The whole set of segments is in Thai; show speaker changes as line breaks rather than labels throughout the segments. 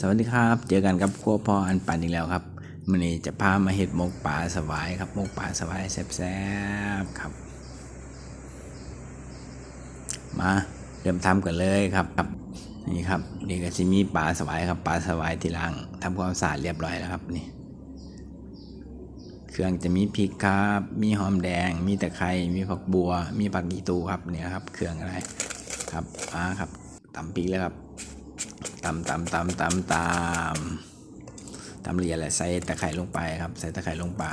สวัสดีครับ เจอกันกับครัวพ่ออันปันอีกแล้วครับมันนี้จะพามาเห็ดมกป่าสวายครับมกป่าสวายแซ่บๆครับ มาเริ่มทำกันเลยครับครับนี่ครับนี่ก็จะมีปลาสวายครับปลาสวายที่ล่างทำความสะอาดเรียบร้อยแล้วครับนี่ เครื่องจะมีพริกครับ มีหอมแดง มีตะไคร้มีผักบัว มีผักกีตูครับเนี่ยครับ เครื่องอะไรครับมาครับตำพริกแล้วครับ ตำตำตำตำตำตำเอียดเลยใส่ตะไคร้ลงไปครับ ใส่ตะไคร้ลงไป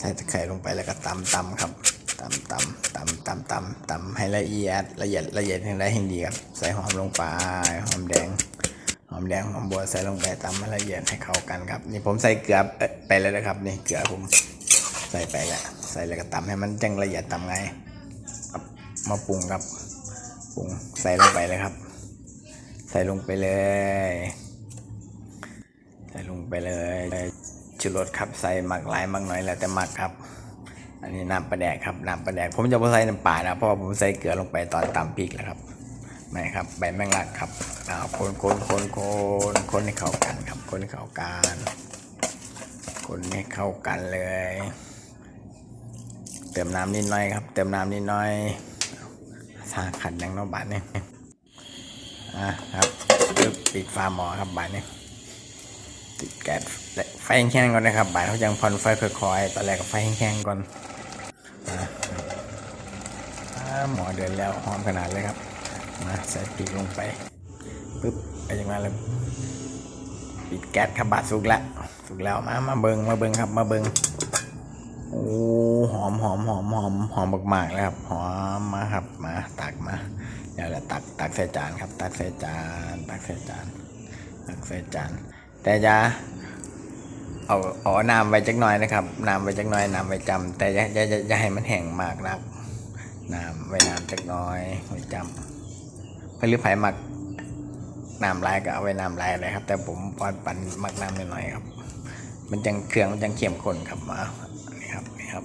ใส่ตะไคร้ลงไปแล้วก็ตำตำครับตำตำตำตำตำตำให้ละเอียดละเอียดละเอียดให้ได้ให้ดีครับใส่หอมลงไปหอมแดงหอมแดงหอมบัวใส่ลงไปตำให้ละเอียดให้เข้ากันครับ นี่ผมใส่เกลือไปแล้วนะครับนี่เกลือผมใส่ไปแล้วใส่แล้วก็ตำให้มันจังละเอียดตำไงมาปรุงครับปรุงใส่ลงไปเลยครับ ใส่ลงไปเลย ใส่ลงไปเลยชูรสครับใส่หมักหลายหมักน้อยแล้วแต่หมักครับ อันนี้น้ำปลาแดกครับน้ำปลาแดก ผมจะไม่ใส่น้ำปลานะเพราะว่าผมใส่เกลือลงไปตอนตำพริกแล้วครับไม่ครับใบแมงลักครับเอาคนคนคนคนคนให้เข้ากันครับ คนให้เข้ากัน คนให้เข้ากันเลย เติมน้ำนิดหน่อยครับ เติมน้ำนิดหน่อยสาขัดยังเนอกบาทเนี่ย อะครับปึ๊บปิดฝาหม้อครับบาทเนี่ยติดแก๊สไฟแห้งๆก่อนนะครับบาทเขายังพอนไฟค่อยๆตอนแรกก็ไฟแห้งๆก่อนอะหมอเดือนแล้วหอมขนาดเลยครับ มาใส่พริกลงไปปึ๊บไปยังมาเลยปิดแก๊สครับบาดสุกแล้วสุกแล้วมามาเบิงมาเบิงครับมาเบิงโอ้หอมหอมหอมหอมหอมมากๆเลยครับหอมมาครับมาตักมา เดี๋ยวเราตักตักใส่จานครับ ตักใส่จาน ตักใส่จาน ตักใส่จาน แต่จะเอาเอาน้ำไว้จักหน่อยนะครับน้ำไว้จักหน่อยน้ำไว้จำแต่อย่าอย่าอย่าให้มันแห้งมากนักน้ำไว้น้ำจักหน่อยไว้จำหรือไผ่หมักน้ำลายก็เอาไว้น้ำลายเลยครับ แต่ผมปอนปั่นหมักน้ำหน่อยครับ มันจังเครื่องมันจังเข้มข้นครับมานี่ครับนี่ครับ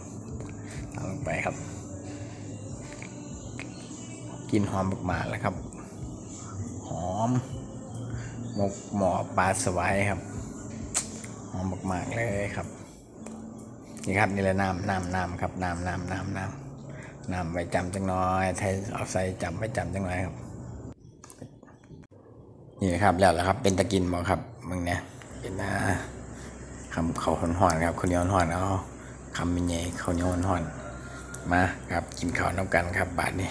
เอาลงไปครับ กินหอมมากๆแล้วครับ หอมหมกหมอปลาสวายครับ หอมมากๆเลยครับ นี่ครับนี่แหละน้ำน้ำน้ำครับน้ำน้ำน้ำน้ำน้ำไว้จำจังน้อยไทยเอาใส่จำไว้จำจังน้อยครับ นี่นะครับแล้วแล้วครับ เป็นตะกินบ่ครับมึงเนี่ยเป็นน้าคำเขาห่อนๆครับคนเหนียวห่อนเอาคำเป็นไงเขาเหนียวห่อนๆมาครับกินข้าวน้ำกันครับบาทนี้